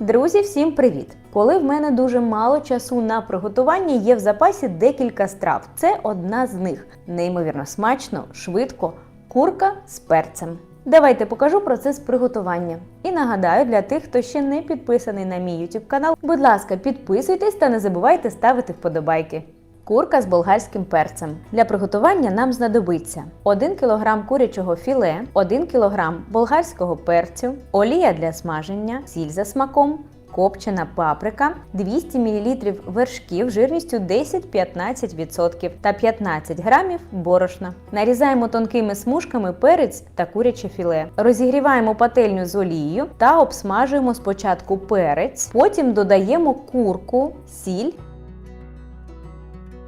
Друзі, всім привіт! Коли в мене дуже мало часу на приготування, є в запасі декілька страв. Це одна з них. Неймовірно смачно, швидко, курка з перцем. Давайте покажу процес приготування. І нагадаю для тих, хто ще не підписаний на мій YouTube канал, будь ласка, підписуйтесь та не забувайте ставити вподобайки. Курка з болгарським перцем. Для приготування нам знадобиться 1 кг курячого філе, 1 кг болгарського перцю, олія для смаження, сіль за смаком, копчена паприка, 200 мл вершків жирністю 10-15% та 15 грамів борошна. Нарізаємо тонкими смужками перець та куряче філе. Розігріваємо пательню з олією та обсмажуємо спочатку перець, потім додаємо курку, сіль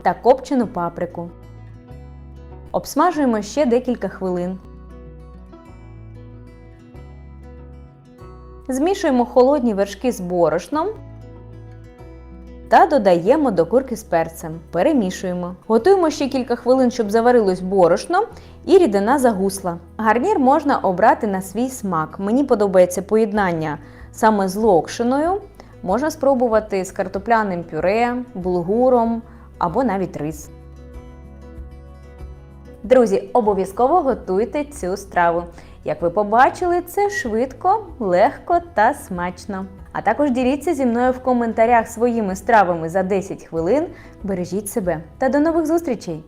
та копчену паприку. Обсмажуємо ще декілька хвилин. Змішуємо холодні вершки з борошном та додаємо до курки з перцем. Перемішуємо. Готуємо ще кілька хвилин, щоб заварилось борошно і рідина загусла. Гарнір можна обрати на свій смак. Мені подобається поєднання саме з локшиною. Можна спробувати з картопляним пюре, булгуром або навіть рис. Друзі, обов'язково готуйте цю страву. Як ви побачили, це швидко, легко та смачно. А також діліться зі мною в коментарях своїми стравами за 10 хвилин. Бережіть себе та до нових зустрічей!